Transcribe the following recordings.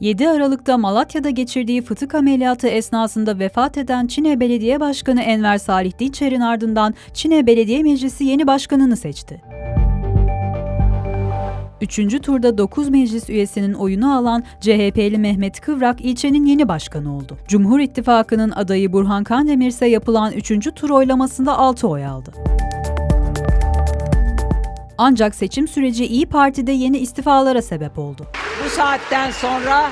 7 Aralık'ta Malatya'da geçirdiği fıtık ameliyatı esnasında vefat eden Çine Belediye Başkanı Enver Salih Dinçer'in ardından Çine Belediye Meclisi yeni başkanını seçti. Üçüncü turda 9 meclis üyesinin oyunu alan CHP'li Mehmet Kıvrak ilçenin yeni başkanı oldu. Cumhur İttifakı'nın adayı Burhan Kandemir ise yapılan 3. tur oylamasında 6 oy aldı. Ancak seçim süreci İyi Parti'de yeni istifalara sebep oldu. Bu saatten sonra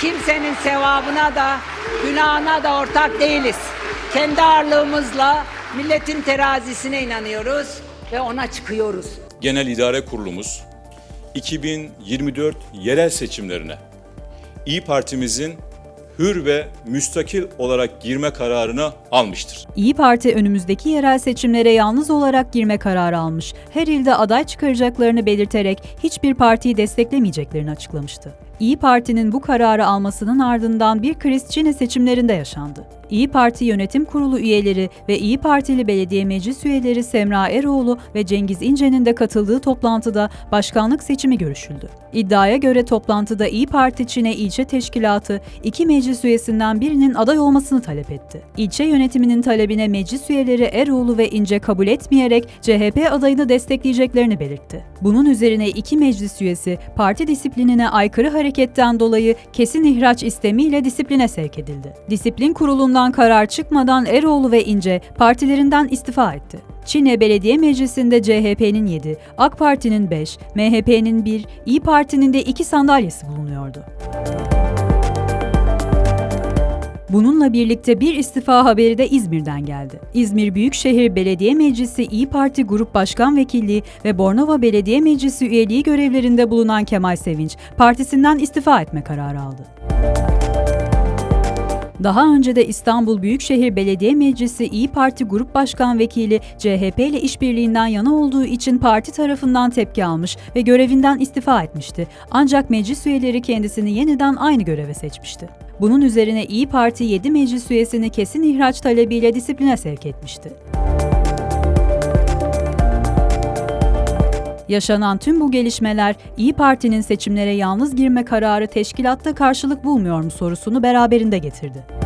kimsenin sevabına da günahına da ortak değiliz. Kendi ağırlığımızla milletin terazisine inanıyoruz ve ona çıkıyoruz. Genel İdare Kurulumuz 2024 yerel seçimlerine İyi Partimizin hür ve müstakil olarak girme kararını almıştır. İyi Parti önümüzdeki yerel seçimlere yalnız olarak girme kararı almış. Her ilde aday çıkaracaklarını belirterek hiçbir partiyi desteklemeyeceklerini açıklamıştı. İyi Parti'nin bu kararı almasının ardından bir kriz Çin'e seçimlerinde yaşandı. İyi Parti Yönetim Kurulu üyeleri ve İyi Partili belediye meclis üyeleri Semra Eroğlu ve Cengiz İnce'nin de katıldığı toplantıda başkanlık seçimi görüşüldü. İddiaya göre toplantıda İyi Parti Çin'e ilçe teşkilatı iki meclis üyesinden birinin aday olmasını talep etti. İlçe yönetiminin talebine meclis üyeleri Eroğlu ve İnce kabul etmeyerek CHP adayını destekleyeceklerini belirtti. Bunun üzerine iki meclis üyesi parti disiplinine aykırı hareketten dolayı kesin ihraç istemiyle disipline sevk edildi. Disiplin kurulundan karar çıkmadan Eroğlu ve İnce partilerinden istifa etti. Çin'e Belediye Meclisi'nde CHP'nin 7, AK Parti'nin 5, MHP'nin 1, İyi Parti'nin de 2 sandalyesi bulunuyordu. Bununla birlikte bir istifa haberi de İzmir'den geldi. İzmir Büyükşehir Belediye Meclisi İyi Parti Grup Başkan Vekilliği ve Bornova Belediye Meclisi üyeliği görevlerinde bulunan Kemal Sevinç, partisinden istifa etme kararı aldı. Daha önce de İstanbul Büyükşehir Belediye Meclisi İyi Parti Grup Başkan Vekili CHP ile işbirliğinden yana olduğu için parti tarafından tepki almış ve görevinden istifa etmişti. Ancak meclis üyeleri kendisini yeniden aynı göreve seçmişti. Bunun üzerine İyi Parti 7 meclis üyesini kesin ihraç talebiyle disipline sevk etmişti. Yaşanan tüm bu gelişmeler İyi Parti'nin seçimlere yalnız girme kararı teşkilatta karşılık bulmuyor mu sorusunu beraberinde getirdi.